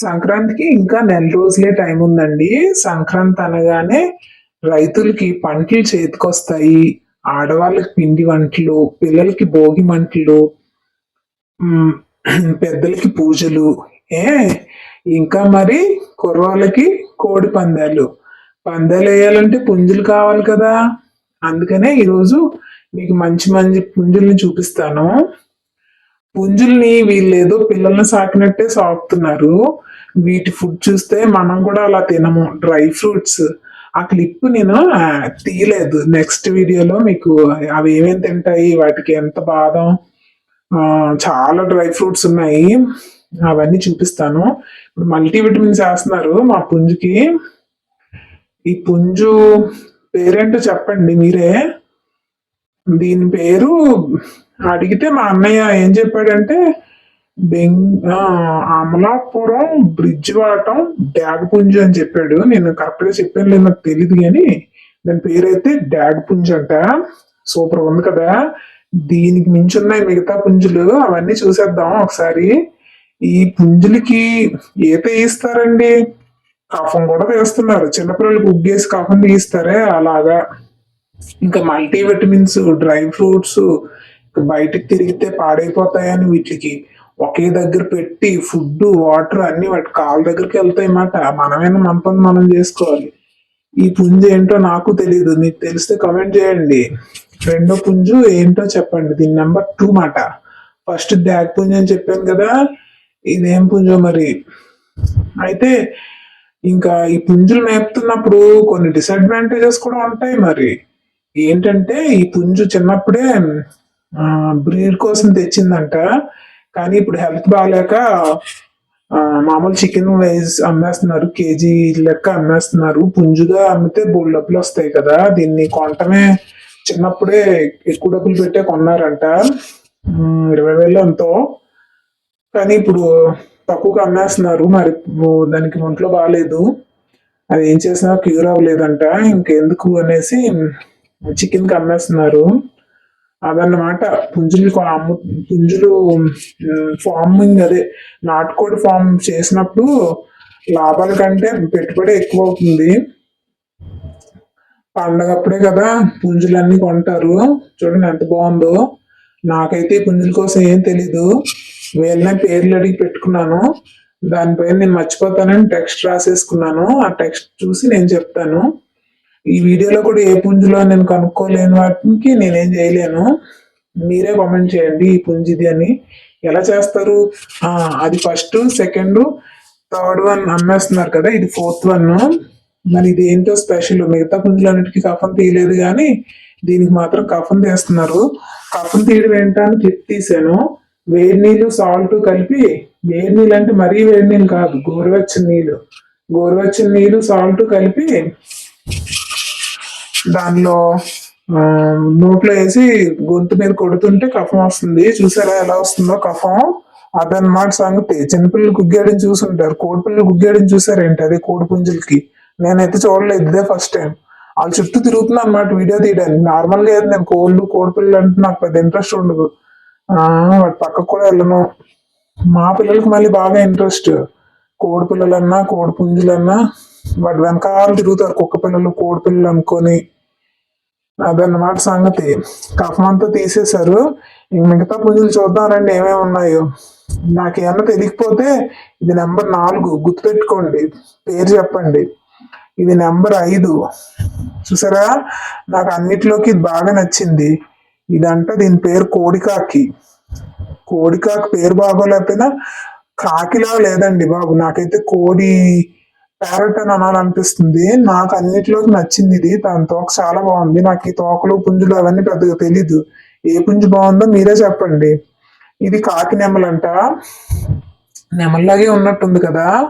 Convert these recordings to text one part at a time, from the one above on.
సంక్రాంతికి ఇంకా నెల రోజులే టైం ఉందండి. సంక్రాంతి అనగానే రైతులకి పంటలు చేతికొస్తాయి. ఆడవాళ్ళకి పిండి వంటలు పిల్లలకి భోగి మంటలు పెద్దలకి పూజలు ఏ? ఇంకా మరి కుర్రోళ్ళకి కోడి పందాలు. పందాలు వేయాలంటే పుంజులు కావాలి కదా. అందుకనే ఈరోజు మీకు మంచి మంచి పుంజుల్ని చూపిస్తాను. పుంజుల్ని వీళ్ళు ఏదో పిల్లల్ని సాకినట్టే సాకుతున్నారు వీటి ఫుడ్ చూస్తే మనం కూడా అలా తినము. డ్రై ఫ్రూట్స్ ఆ క్లిప్ నేను తీయలేదు. నెక్స్ట్ వీడియోలో మీకు అవి ఏమేమి తింటాయి వాటికి ఎంత బాదం చాలా డ్రై ఫ్రూట్స్ ఉన్నాయి. అవన్నీ చూపిస్తాను. ఇప్పుడు మల్టీవిటమిన్స్ వేస్తున్నారు మా పుంజుకి. ఈ పుంజు పేరేంటో చెప్పండి మీరే. దీని పేరు అడిగితే మా అన్నయ్య ఏం చెప్పాడంటే బెంగ్ అమలాపురం బ్రిడ్జ్ వాటం డ్యాగపుంజు అని చెప్పాడు. నేను కరెక్ట్గా చెప్పాను లేదు నాకు తెలియదు కానీ దాని పేరైతే డ్యాగపుంజు అంట. సూపర్ ఉంది కదా. దీనికి మించి ఉన్నాయి మిగతా పుంజులు. అవన్నీ చూసేద్దాం ఒకసారి. ఈ పుంజులకి ఈత తీస్తారండి కఫం కూడా తీస్తున్నారు చిన్నపిల్లలకి ఉగ్గేసి కఫం తీస్తారే అలాగా. ఇంకా మల్టీ విటమిన్స్ డ్రై ఫ్రూట్స్ బయటకు తిరిగితే పాడైపోతాయని వీటికి ఒకే దగ్గర పెట్టి ఫుడ్ వాటర్ అన్ని వాటి కాళ్ళ దగ్గరికి వెళ్తాయి మాట. మనమైనా మన పని మనం చేసుకోవాలి. ఈ పుంజు ఏంటో నాకు తెలియదు మీకు తెలిస్తే కమెంట్ చేయండి. రెండో పుంజు ఏంటో చెప్పండి. దీని నెంబర్ టూ మాట. ఫస్ట్ బ్యాగ్ పుంజు అని చెప్పాను కదా. ఇదేం పుంజో మరి? అయితే ఇంకా ఈ పుంజులు మేపుతున్నప్పుడు కొన్ని డిసడ్వాంటేజెస్ కూడా ఉంటాయి మరి. ఏంటంటే ఈ పుంజు చిన్నప్పుడే బ్రీడ్ కోసం తెచ్చిందంట. కానీ ఇప్పుడు హెల్త్ బాగాలేక మామూలు చికెన్ వైజ్ అమ్మేస్తున్నారు కేజీ లెక్క అమ్మేస్తున్నారు. పుంజుగా అమ్మితే బోల్ డబ్బులు వస్తాయి కదా. దీన్ని కొనటమే చిన్నప్పుడే ఎక్కువ డబ్బులు పెట్టే కొన్నారంట. ఇరవై వేలు ఎంతో. కానీ ఇప్పుడు తక్కువగా అమ్మేస్తున్నారు. మరి దానికి ఒంట్లో బాగాలేదు. అది ఏం చేసినా క్యూర్ అవ్వలేదంట. ఇంకెందుకు అనేసి చికెన్కి అమ్మేస్తున్నారు. అదన్నమాట. పుంజులు అమ్ము పుంజులు ఫార్మింగ్ అదే నాటుకోడి ఫామ్ చేసినప్పుడు లాభాల కంటే పెట్టుబడి ఎక్కువ అవుతుంది పండగప్పుడే కదా పుంజులన్నీ కొంటారు. చూడండి ఎంత బాగుందో. నాకైతే పుంజుల కోసం ఏం తెలీదు. వీళ్ళనే పేర్లు అడిగి పెట్టుకున్నాను. దానిపైన నేను మర్చిపోతానని టెక్స్ట్ రాసేసుకున్నాను. ఆ టెక్స్ట్ చూసి నేను చెప్తాను. ఈ వీడియోలో కూడా ఏ పుంజులో నేను కనుక్కోలేని వాటికి నేనేం చేయలేను. మీరే కామెంట్ చేయండి ఈ పుంజిది అని. ఎలా చేస్తారు? ఆ, అది ఫస్ట్ సెకండ్ థర్డ్ వన్ అమ్మేస్తున్నారు కదా ఇది ఫోర్త్ వన్ మరి ఇది ఏంటో స్పెషల్ మిగతా పుంజులన్నిటికీ కఫం తీయలేదు కానీ దీనికి మాత్రం కఫం తీస్తున్నారు. కఫం తీయడం ఏంటని క్లిప్ తీసాను. వేడి నీళ్ళు సాల్ట్ కలిపి వేడి నీళ్ళు అంటే మరీ వేడి నీళ్ళు కాదు గోరువెచ్చని నీళ్ళు. గోరువెచ్చని నీళ్ళు సాల్ట్ కలిపి దానిలో నోట్లో వేసి గొంతు మీద కొడుతుంటే కఫం వస్తుంది. చూసారా ఎలా వస్తుందో కఫం? అదన్నమాట సంగతి చిన్నపిల్లలు గుగ్గాడిని చూసుంటారు. ఉంటారు కోడిపిల్లలు గుగ్గేయడం చూసారేంటి అదే కోడి పుంజులకి? నేనైతే చూడలేదు ఇదే ఫస్ట్ టైం. వాళ్ళ చుట్టూ తిరుగుతున్నా అనమాట వీడియో తీయడానికి. నార్మల్గా అయితే నేను కోళ్ళు కోడిపిల్లలు అంటే నాకు పెద్ద ఇంట్రెస్ట్ ఉండదు. వాటి పక్కకు కూడా వెళ్ళను. మా పిల్లలకి మళ్ళీ బాగా ఇంట్రెస్ట్. కోడి పిల్లలన్నా కోడి పుంజులన్నా. వాటి వెనకాల తిరుగుతారు కుక్క పిల్లలు కోడి పిల్లలు అనుకొని. అదన్నమాట సంగతి. కఫం అంతా తీసేశారు. ఇంక మిగతా పూజలు చూద్దాం రండి ఏమేమి ఉన్నాయో. నాకేమన్నా తెలియకపోతే ఇది నెంబర్ నాలుగు. గుర్తుపెట్టుకోండి. పేరు చెప్పండి. ఇది నెంబర్ ఐదు. చూసారా? నాకు అన్నిటిలోకి ఇది బాగా నచ్చింది. ఇదంట దీని పేరు కోడికాకి. కోడికాకి పేరు బాగోలేకపోయినా కాకిలా లేదండి బాబు. నాకైతే కోడి ప్యారెట్ అని అనిపిస్తుంది నాకు అన్నిటిలోకి నచ్చింది ఇది. దాని తోక చాలా బాగుంది. నాకు ఈ తోకలు పుంజులు అవన్నీ పెద్దగా తెలీదు. ఏ పుంజు బాగుందో మీరే చెప్పండి. ఇది కాకి నెమలంట. నెమల్లాగే ఉన్నట్టుంది కదా.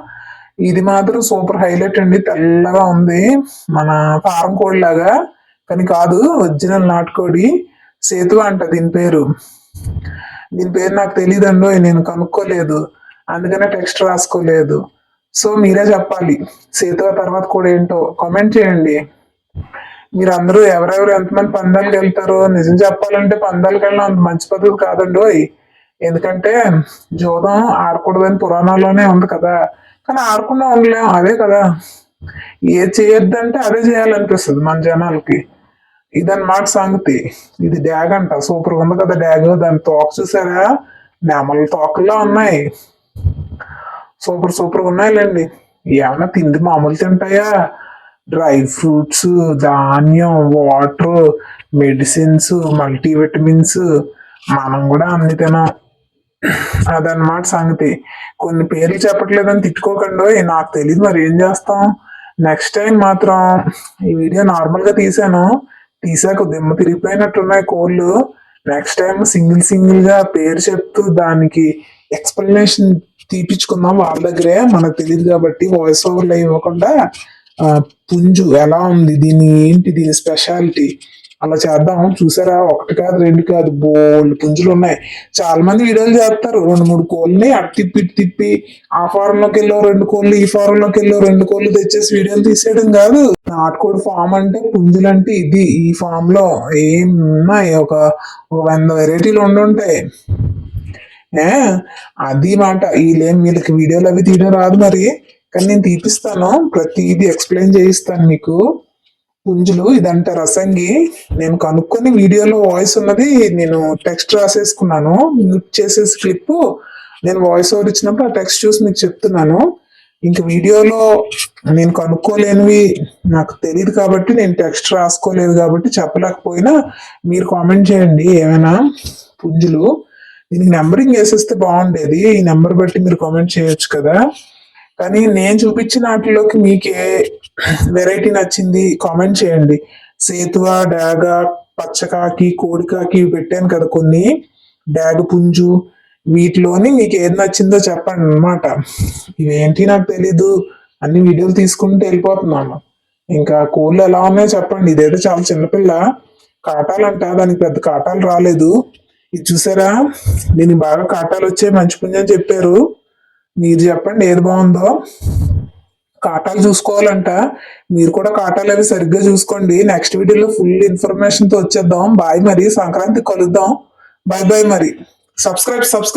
ఇది మాత్రం సూపర్ హైలైట్ అండి. తెల్లగా ఉంది. మన ఫారం కోడి లాగా కానీ కాదు ఒరిజినల్ నాటుకోడి. సేతు అంట దీని పేరు. దీని పేరు నాకు తెలియదండో నేను కనుక్కోలేదు. అందుకనే టెక్స్ట్ రాసుకోలేదు. సో మీరే చెప్పాలి సీతల తర్వాత కూడా ఏంటో కామెంట్ చేయండి. మీరు అందరూ ఎవరెవరు ఎంతమంది పందాలకు వెళ్తారో నిజం చెప్పాలంటే పందాలకు వెళ్ళడం అంత మంచి పద్ధతి కాదండి ఓయ్. ఎందుకంటే జోదం ఆడకూడదని పురాణాల్లోనే ఉంది కదా. కానీ ఆడకుండా ఉండలేం అదే కదా. ఏ చేయొద్దంటే అదే చేయాలనిపిస్తుంది మన జనాలకి. ఇదన్నమాట సంగతి. ఇది డ్యాగ్ అంట సూపర్ ఉంది కదా డ్యాగ్. దాని తోక చూసారా? నెమల తోకల్లో ఉన్నాయి. సూపర్ సూపర్ ఉన్నాయిలేండి. ఏమన్నా తిండి మామూలు తింటాయా? డ్రై ఫ్రూట్స్ ధాన్యం వాటర్ మెడిసిన్స్ మల్టీవిటమిన్స్ మనం కూడా అన్ని తినాం. అదనమాట సంగతి. కొన్ని పేర్లు చెప్పట్లేదని తిట్టుకోకండి నాకు తెలియదు మరి ఏం చేస్తాం? నెక్స్ట్ టైం మాత్రం ఈ వీడియో నార్మల్గా తీసాను. తీసాక దిమ్మ తిరిగిపోయినట్టున్నాయి కోళ్ళు. నెక్స్ట్ టైం సింగిల్ సింగిల్గా పేరు చెప్తూ దానికి ఎక్స్ప్లెనేషన్ తీపించుకుందాం వాళ్ళ దగ్గరే మనకు తెలియదు కాబట్టి వాయిస్ ఓవర్లు ఇవ్వకుండా పుంజు ఎలా ఉంది? దీని ఏంటి? దీని స్పెషాలిటీ అలా చేద్దాం. చూసారా? ఒకటి కాదు రెండు కాదు బోల్డ్ పుంజులు ఉన్నాయి. చాలా మంది వీడియోలు చేస్తారు. రెండు మూడు కోళ్ళని అటు తిప్పి ఇటు తిప్పి ఆ ఫారం లోకి వెళ్ళో రెండు కోళ్ళు ఈ ఫారం లోకి వెళ్ళో రెండు కోళ్ళు తెచ్చేసి వీడియోలు తీసేయడం కాదు. నాటుకోడి ఫామ్ అంటే పుంజులు అంటే ఇది. ఈ ఫామ్లో ఏం ఉన్నాయి ఒక వంద వెరైటీలు ఉండుంటాయి. అది మాట. వీళ్ళేం వీళ్ళకి వీడియోలు అవి తీయడం రాదు మరి. కానీ నేను తీపిస్తాను. ప్రతిదీ ఎక్స్ప్లెయిన్ చేయిస్తాను మీకు. పుంజులు ఇదంట రసంగి. నేను కనుక్కొని వీడియోలో వాయిస్ ఉన్నది నేను టెక్స్ట్ రాసేసుకున్నాను. మ్యూట్ చేసేసి క్లిప్ నేను వాయిస్ ఓవర్ ఇచ్చినప్పుడు ఆ టెక్స్ట్ చూసి మీకు చెప్తున్నాను. ఇంక వీడియోలో నేను కనుక్కోలేనివి నాకు తెలియదు కాబట్టి నేను టెక్స్ట్ రాసుకోలేదు కాబట్టి చెప్పలేకపోయినా మీరు కామెంట్ చేయండి. ఏమైనా? పుంజులు. దీనికి నెంబరింగ్ వేసేస్తే బాగుండేది. ఈ నెంబర్ బట్టి మీరు కామెంట్ చేయొచ్చు కదా. కానీ నేను చూపించిన వాటిలోకి మీకు ఏ వెరైటీ నచ్చింది కామెంట్ చేయండి. సేతువ డాగ పచ్చకాకి కోడికాకి పెట్టాను కదా కొన్ని. డాగ పుంజు వీటిలోని మీకు ఏది నచ్చిందో చెప్పండి అనమాట ఇవేంటి నాకు తెలీదు. అన్ని వీడియోలు తీసుకుంటూ వెళ్ళిపోతున్నాను. ఇంకా కోళ్ళు ఎలా ఉన్నాయో చెప్పండి. ఇదేదో చాలా చిన్నపిల్ల. కాటాలంట. దానికి పెద్ద కాటాలు రాలేదు. ఇది చూసారా? దీనికి బాగా కాటాలు వచ్చాయి మంచి పుణ్యం చెప్పారు. మీరు చెప్పండి ఏది బాగుందో. కాటాలు చూసుకోవాలంట. మీరు కూడా కాటాలు అవి సరిగ్గా చూసుకోండి. నెక్స్ట్ వీడియోలో ఫుల్ ఇన్ఫర్మేషన్తో వచ్చేద్దాం. బాయ్ మరి సంక్రాంతి కలుద్దాం. బాయ్ బాయ్ మరి. Subscribe subscribe.